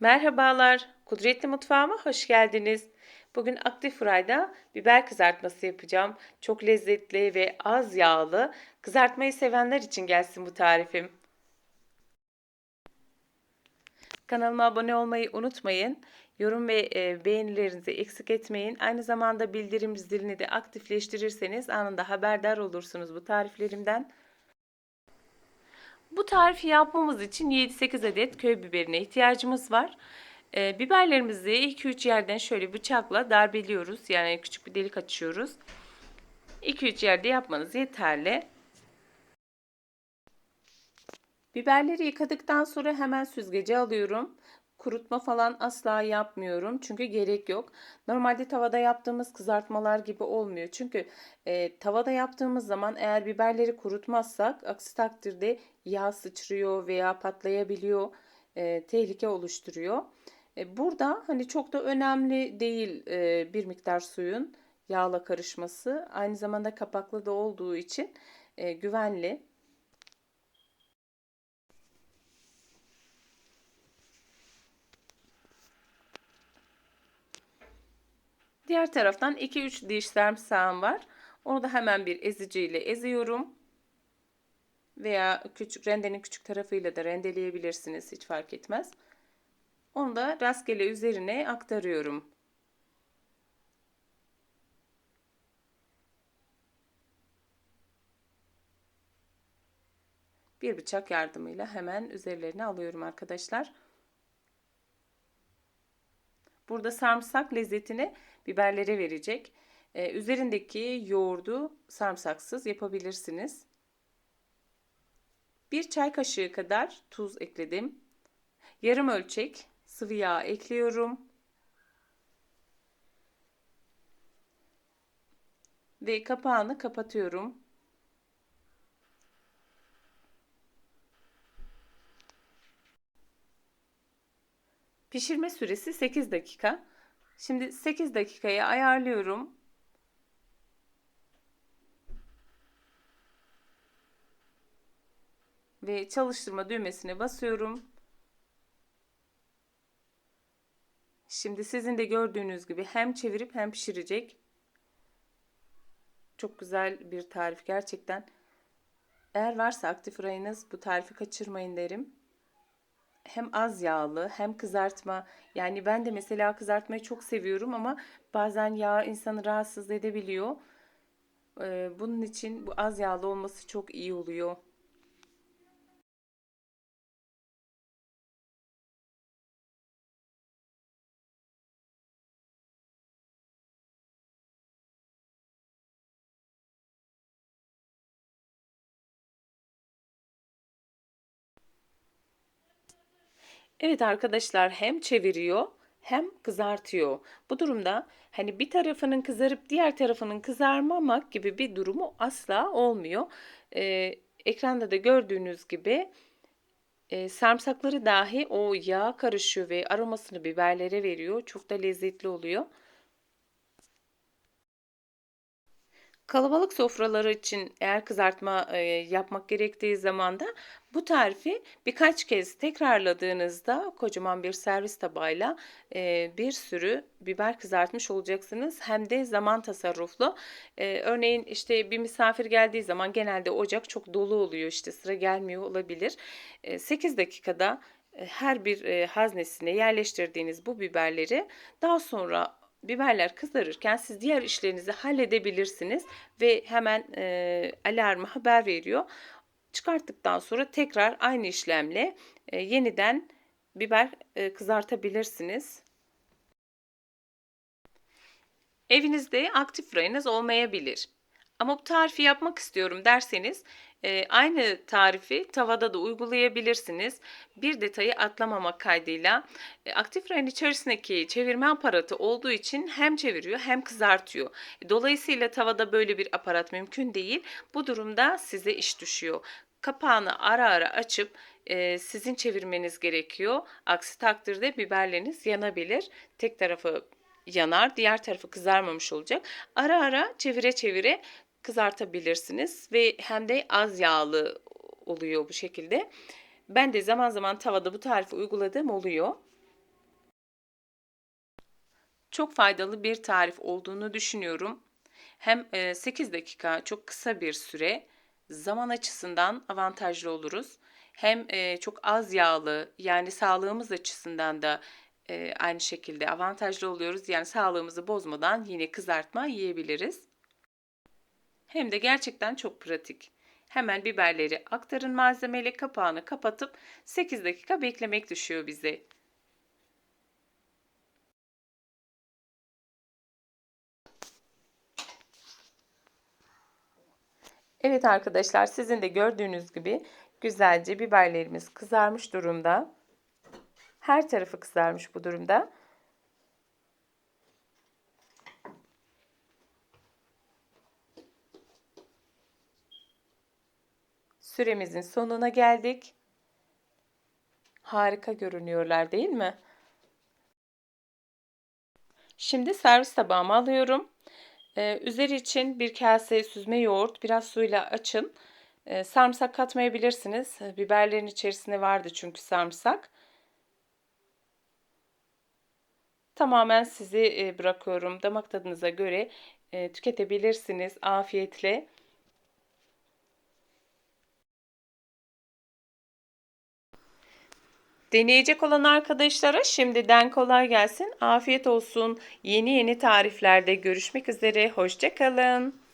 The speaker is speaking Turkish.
Merhabalar, Kudretli Mutfağıma hoş geldiniz. Bugün aktif frayda biber kızartması yapacağım. Çok lezzetli ve az yağlı. Kızartmayı sevenler için gelsin bu tarifim. Kanalıma abone olmayı unutmayın. Yorum ve e, beğenilerinizi eksik etmeyin. Aynı zamanda bildirim zilini de aktifleştirirseniz anında haberdar olursunuz bu tariflerimden. Bu tarifi yapmamız için 7-8 adet köy biberine ihtiyacımız var. E, biberlerimizi 2-3 yerden şöyle bıçakla darbeliyoruz. Yani küçük bir delik açıyoruz. 2-3 yerde yapmanız yeterli. Biberleri yıkadıktan sonra hemen süzgece alıyorum. Kurutma falan asla yapmıyorum. Çünkü gerek yok. Normalde tavada yaptığımız kızartmalar gibi olmuyor. Çünkü e, tavada yaptığımız zaman eğer biberleri kurutmazsak aksi takdirde yağ sıçrıyor veya patlayabiliyor. E, tehlike oluşturuyor. E, burada hani çok da önemli değil e, bir miktar suyun yağla karışması. Aynı zamanda kapaklı da olduğu için e, güvenli. Diğer taraftan 2-3 diş sarımsağım var. Onu da hemen bir eziciyle eziyorum. Veya küçük rendenin küçük tarafıyla da rendeleyebilirsiniz. Hiç fark etmez. Onu da rastgele üzerine aktarıyorum. Bir bıçak yardımıyla hemen üzerlerine alıyorum arkadaşlar. Burada sarımsak lezzetini biberlere verecek. Ee, üzerindeki yoğurdu sarımsaksız yapabilirsiniz. Bir çay kaşığı kadar tuz ekledim. Yarım ölçek sıvı yağ ekliyorum. Ve kapağını kapatıyorum. Pişirme süresi 8 dakika. Şimdi 8 dakikaya ayarlıyorum. Ve çalıştırma düğmesine basıyorum. Şimdi sizin de gördüğünüz gibi hem çevirip hem pişirecek. Çok güzel bir tarif gerçekten. Eğer varsa aktif rayınız bu tarifi kaçırmayın derim hem az yağlı hem kızartma. Yani ben de mesela kızartmayı çok seviyorum ama bazen yağ insanı rahatsız edebiliyor. Ee, bunun için bu az yağlı olması çok iyi oluyor. Evet arkadaşlar hem çeviriyor hem kızartıyor. Bu durumda hani bir tarafının kızarıp diğer tarafının kızarmamak gibi bir durumu asla olmuyor. Ee, ekranda da gördüğünüz gibi e, sarımsakları dahi o yağ karışıyor ve aromasını biberlere veriyor. Çok da lezzetli oluyor. Kalabalık sofraları için eğer kızartma e, yapmak gerektiği zaman da bu tarifi birkaç kez tekrarladığınızda kocaman bir servis tabağıyla e, bir sürü biber kızartmış olacaksınız. Hem de zaman tasarruflu. E, örneğin işte bir misafir geldiği zaman genelde ocak çok dolu oluyor işte sıra gelmiyor olabilir. E, 8 dakikada her bir haznesine yerleştirdiğiniz bu biberleri daha sonra biberler kızarırken siz diğer işlerinizi halledebilirsiniz ve hemen e, alarmı haber veriyor. Çıkarttıktan sonra tekrar aynı işlemle e, yeniden biber e, kızartabilirsiniz. Evinizde aktif rayınız olmayabilir. Ama bu tarifi yapmak istiyorum derseniz e, aynı tarifi tavada da uygulayabilirsiniz. Bir detayı atlamamak kaydıyla e, aktif rayın içerisindeki çevirme aparatı olduğu için hem çeviriyor hem kızartıyor. Dolayısıyla tavada böyle bir aparat mümkün değil. Bu durumda size iş düşüyor. Kapağını ara ara açıp e, sizin çevirmeniz gerekiyor. Aksi takdirde biberleriniz yanabilir. Tek tarafı yanar, diğer tarafı kızarmamış olacak. Ara ara çevire çevire kızartabilirsiniz ve hem de az yağlı oluyor bu şekilde. Ben de zaman zaman tavada bu tarifi uyguladığım oluyor. çok faydalı bir tarif olduğunu düşünüyorum. Hem e, 8 dakika çok kısa bir süre zaman açısından avantajlı oluruz. Hem e, çok az yağlı yani sağlığımız açısından da e, aynı şekilde avantajlı oluyoruz. Yani sağlığımızı bozmadan yine kızartma yiyebiliriz. Hem de gerçekten çok pratik. Hemen biberleri aktarın malzemeyle kapağını kapatıp 8 dakika beklemek düşüyor bize. Evet arkadaşlar sizin de gördüğünüz gibi güzelce biberlerimiz kızarmış durumda. Her tarafı kızarmış bu durumda. Süremizin sonuna geldik. Harika görünüyorlar değil mi? Şimdi servis tabağıma alıyorum. Ee, üzeri için bir kase süzme yoğurt, biraz suyla açın. Ee, sarımsak katmayabilirsiniz. Biberlerin içerisinde vardı çünkü sarımsak. Tamamen sizi e, bırakıyorum. Damak tadınıza göre e, tüketebilirsiniz afiyetle. Deneyecek olan arkadaşlara şimdiden kolay gelsin. Afiyet olsun. Yeni yeni tariflerde görüşmek üzere. Hoşçakalın.